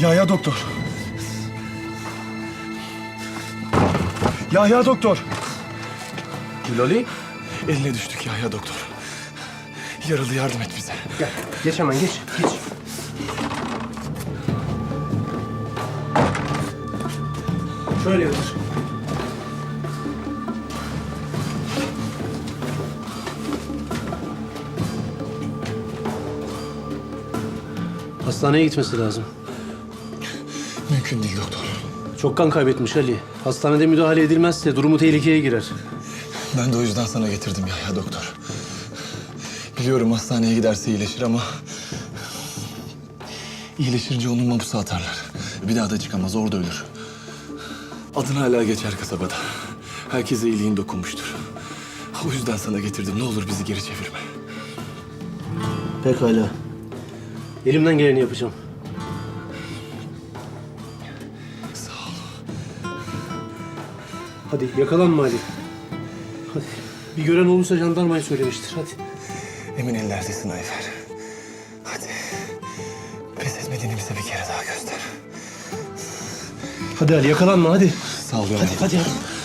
Yahya doktor. Yahya doktor. Loli? Eline düştük Yahya doktor. Yaralı yardım et bize. Gel. Geç hemen geç. Geç. Şöyle yatır. Hastaneye gitmesi lazım. Mümkün değil doktor. Çok kan kaybetmiş Ali. Hastanede müdahale edilmezse durumu tehlikeye girer. Ben de o yüzden sana getirdim Yahya doktor. Biliyorum hastaneye giderse iyileşir ama... ...iyileşince onu mapusa atarlar. Bir daha da çıkamaz, orada ölür. Adın hala geçer kasabada. Herkese iyiliğin dokunmuştur. O yüzden sana getirdim. Ne olur bizi geri çevirme. Pekala. Elimden geleni yapacağım. Hadi yakalanma Ali. Hadi. Bir gören olursa jandarmaya söylemiştir. Hadi. Emin ellerdesin Ayfer. Hadi. Pes etmediğini bize bir kere daha göster. Hadi Ali yakalanma hadi. Sağ ol Hadi hadi hadi.